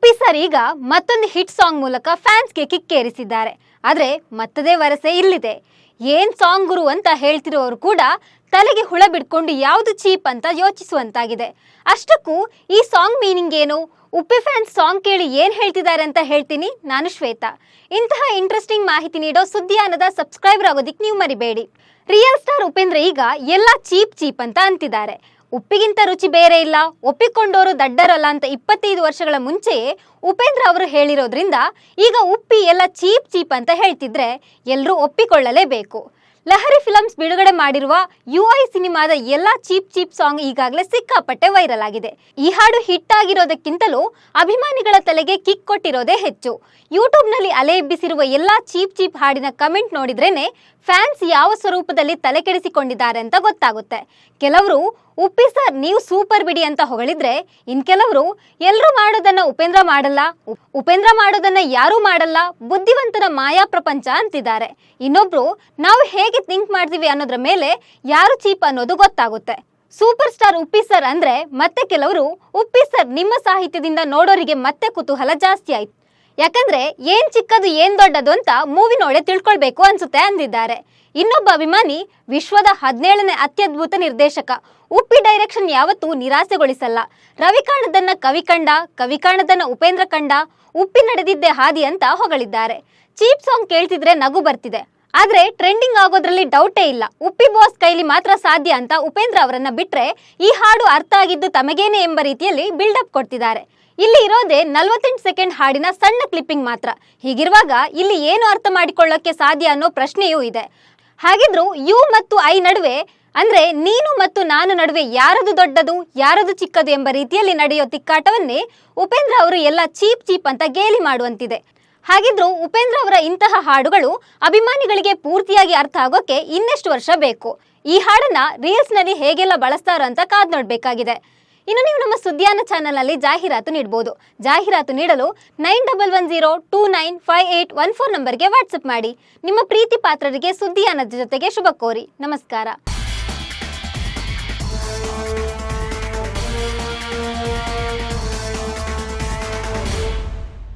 Uppi sir ಈಗ ಮತ್ತೊಂದು hit song ಮೂಲಕ ಫ್ಯಾನ್ಸ್ಗೆ ಕಿಕ್ಕೇರಿಸಿದ್ದಾರೆ ಆದರೆ ಮತ್ತದೇ ವರಸೆ ಇಲ್ಲಿದೆ. ಏನ್ ಸಾಂಗ್ ಗುರು ಅಂತ ಹೇಳ್ತಿರೋರು ಕೂಡ ತಲೆಗೆ ಹುಳ ಬಿಡ್ಕೊಂಡು ಯಾವುದು ಚೀಪ್ ಅಂತ ಯೋಚಿಸುವಂತಾಗಿದೆ. ಅಷ್ಟಕ್ಕೂ ಈ ಸಾಂಗ್ ಮೀನಿಂಗ್ ಏನು? ಉಪ್ಪಿ ಫ್ಯಾನ್ಸ್ ಸಾಂಗ್ ಕೇಳಿ ಏನ್ ಹೇಳ್ತಿದ್ದಾರೆ ಅಂತ ಹೇಳ್ತೀನಿ ನಾನು ಶ್ವೇತಾ. ಇಂತಹ ಇಂಟ್ರೆಸ್ಟಿಂಗ್ ಮಾಹಿತಿ ನೀಡೋ ಸುದ್ದಿಯಾನದ ಸಬ್ಸ್ಕ್ರೈಬರ್ ಆಗೋದಿಕ್ ನೀವು ಮರಿಬೇಡಿ. ರಿಯಲ್ ಸ್ಟಾರ್ ಉಪೇಂದ್ರ ಈಗ ಎಲ್ಲ ಚೀಪ್ ಚೀಪ್ ಅಂತ ಅಂತಿದ್ದಾರೆ. ಉಪ್ಪಿಗಿಂತ ರುಚಿ ಬೇರೆ ಇಲ್ಲ. ಒಪ್ಪಿಕೊಂಡವರು ದಡ್ಡರಲ್ಲ ಅಂತ ಇಪ್ಪತ್ತೈದು ವರ್ಷಗಳ ಮುಂಚೆಯೇ ಉಪೇಂದ್ರ ಅವರು ಹೇಳಿರೋದ್ರಿಂದ ಈಗ ಉಪ್ಪಿ ಎಲ್ಲ ಚೀಪ್ ಚೀಪ್ ಅಂತ ಹೇಳ್ತಿದ್ರೆ ಎಲ್ಲರೂ ಒಪ್ಪಿಕೊಳ್ಳಲೇಬೇಕು. ಲಹರಿ ಫಿಲಮ್ಸ್ ಬಿಡುಗಡೆ ಮಾಡಿರುವ ಯು ಐ ಸಿನಿಮಾದ ಎಲ್ಲ ಚೀಪ್ ಚೀಪ್ ಸಾಂಗ್ ಈಗಾಗಲೇ ಸಿಕ್ಕಾಪಟ್ಟೆ ವೈರಲ್ ಆಗಿದೆ. ಈ ಹಾಡು ಹಿಟ್ ಆಗಿರೋದಕ್ಕಿಂತಲೂ ಅಭಿಮಾನಿಗಳ ತಲೆಗೆ ಕಿಕ್ ಕೊಟ್ಟಿರೋದೇ ಹೆಚ್ಚು. ಯೂಟ್ಯೂಬ್ನಲ್ಲಿ ಅಲೆ ಎಬ್ಬಿಸಿರುವ ಎಲ್ಲಾ ಚೀಪ್ ಚೀಪ್ ಹಾಡಿನ ಕಮೆಂಟ್ ನೋಡಿದ್ರೇನೆ ಫ್ಯಾನ್ಸ್ ಯಾವ ಸ್ವರೂಪದಲ್ಲಿ ತಲೆ ಕೆಡಿಸಿಕೊಂಡಿದ್ದಾರೆ ಅಂತ ಗೊತ್ತಾಗುತ್ತೆ. ಕೆಲವರು, ಉಪ್ಪಿ ಸರ್, ನೀವು ಸೂಪರ್ ಬಿಡಿ ಅಂತ ಹೊಗಳಿದ್ರೆ, ಇನ್ ಕೆಲವರು ಎಲ್ಲರೂ ಮಾಡೋದನ್ನ ಉಪೇಂದ್ರ ಮಾಡಲ್ಲ ಉಪೇಂದ್ರ ಮಾಡೋದನ್ನ ಯಾರೂ ಮಾಡಲ್ಲ, ಬುದ್ಧಿವಂತನ ಮಾಯಾ ಪ್ರಪಂಚ ಅಂತಿದ್ದಾರೆ. ಇನ್ನೊಬ್ರು, ನಾವು ಹೇಗೆ ಥಿಂಕ್ ಮಾಡ್ತೀವಿ ಅನ್ನೋದ್ರ ಮೇಲೆ ಯಾರು ಚೀಪ್ ಅನ್ನೋದು ಗೊತ್ತಾಗುತ್ತೆ. ಸೂಪರ್ ಸ್ಟಾರ್ ಉಪ್ಪಿ ಸರ್ ಅಂದ್ರೆ ಮತ್ತೆ ಕೆಲವರು ಉಪ್ಪಿ ಸರ್ ನಿಮ್ಮ ಸಾಹಿತ್ಯದಿಂದ ನೋಡೋರಿಗೆ ಮತ್ತೆ ಕುತೂಹಲ ಜಾಸ್ತಿ ಆಯ್ತು. ಯಾಕಂದ್ರೆ ಏನ್ ಚಿಕ್ಕದು, ಏನ್ ದೊಡ್ಡದು ಅಂತ ಮೂವಿ ನೋಡೇ ತಿಳ್ಕೊಳ್ಬೇಕು ಅನ್ಸುತ್ತೆ ಅಂದಿದ್ದಾರೆ. ಇನ್ನೊಬ್ಬ ಅಭಿಮಾನಿ ವಿಶ್ವದ ಹದಿನೇಳನೇ ಅತ್ಯದ್ಭುತ ನಿರ್ದೇಶಕ. ಉಪ್ಪಿ ಡೈರೆಕ್ಷನ್ ಯಾವತ್ತೂ ನಿರಾಸೆಗೊಳಿಸಲ್ಲ. ರವಿಕಾಣದನ್ನ ಕವಿ ಕಂಡ, ಕವಿ ಕಾಣದನ್ನ ಉಪೇಂದ್ರ ಕಂಡ, ಉಪ್ಪಿ ನಡೆದಿದ್ದೆ ಹಾದಿ ಅಂತ ಹೊಗಳಿದ್ದಾರೆ. ಚೀಪ್ ಸಾಂಗ್ ಕೇಳ್ತಿದ್ರೆ ನಗು ಬರ್ತಿದೆ. ಆದ್ರೆ ಟ್ರೆಂಡಿಂಗ್ ಆಗೋದ್ರಲ್ಲಿ ಡೌಟೇ ಇಲ್ಲ. ಉಪ್ಪಿ ಬಾಸ್ ಕೈಲಿ ಮಾತ್ರ ಸಾಧ್ಯ ಅಂತ ಉಪೇಂದ್ರ ಅವರನ್ನ ಬಿಟ್ರೆ ಈ ಹಾಡು ಅರ್ಥ ಆಗಿದ್ದು ತಮಗೇನೆ ಎಂಬ ರೀತಿಯಲ್ಲಿ ಬಿಲ್ಡಪ್ ಕೊಡ್ತಿದ್ದಾರೆ. ಇಲ್ಲಿ ಇರೋದೇ ನಲ್ವತ್ತೆಂಟು ಸೆಕೆಂಡ್ ಹಾಡಿನ ಸಣ್ಣ ಕ್ಲಿಪ್ಪಿಂಗ್ ಮಾತ್ರ. ಹೀಗಿರುವಾಗ ಇಲ್ಲಿ ಏನು ಅರ್ಥ ಮಾಡಿಕೊಳ್ಳೋಕೆ ಸಾಧ್ಯ ಅನ್ನೋ ಪ್ರಶ್ನೆಯೂ ಇದೆ. ಹಾಗಿದ್ರು ಯು ಮತ್ತು ಐ ನಡುವೆ ಅಂದ್ರೆ ನೀನು ಮತ್ತು ನಾನು ನಡುವೆ ಯಾರದು ದೊಡ್ಡದು, ಯಾರದು ಚಿಕ್ಕದು ಎಂಬ ರೀತಿಯಲ್ಲಿ ನಡೆಯೋ ತಿಕ್ಕಾಟವನ್ನೇ ಉಪೇಂದ್ರ ಅವರು ಎಲ್ಲ ಚೀಪ್ ಚೀಪ್ ಅಂತ ಗೇಲಿ ಮಾಡುವಂತಿದೆ. ಹಾಗಿದ್ರು ಉಪೇಂದ್ರ ಅವರ ಇಂತಹ ಹಾಡುಗಳು ಅಭಿಮಾನಿಗಳಿಗೆ ಪೂರ್ತಿಯಾಗಿ ಅರ್ಥ ಆಗೋಕೆ ಇನ್ನೆಷ್ಟು ವರ್ಷ ಬೇಕು? ಈ ಹಾಡನ್ನ ರೀಲ್ಸ್ನಲ್ಲಿ ಹೇಗೆಲ್ಲ ಬಳಸ್ತಾರೋ ಅಂತ ಕಾದ್ ನೋಡ್ಬೇಕಾಗಿದೆ. ಇನ್ನು ನೀವು ನಮ್ಮ ಸುದ್ದಿಯಾನ ಚಾನಲ್ನಲ್ಲಿ ಜಾಹೀರಾತು ನೀಡಬಹುದು ಜಾಹೀರಾತು ನೀಡಲು nine double one zero two nine five eight one four ನಂಬರ್ಗೆ ವಾಟ್ಸಪ್ ಮಾಡಿ. ನಿಮ್ಮ ಪ್ರೀತಿ ಪಾತ್ರರಿಗೆ ಸುದ್ದಿಯಾನದ ಜೊತೆಗೆ ಶುಭ ಕೋರಿ. ನಮಸ್ಕಾರ.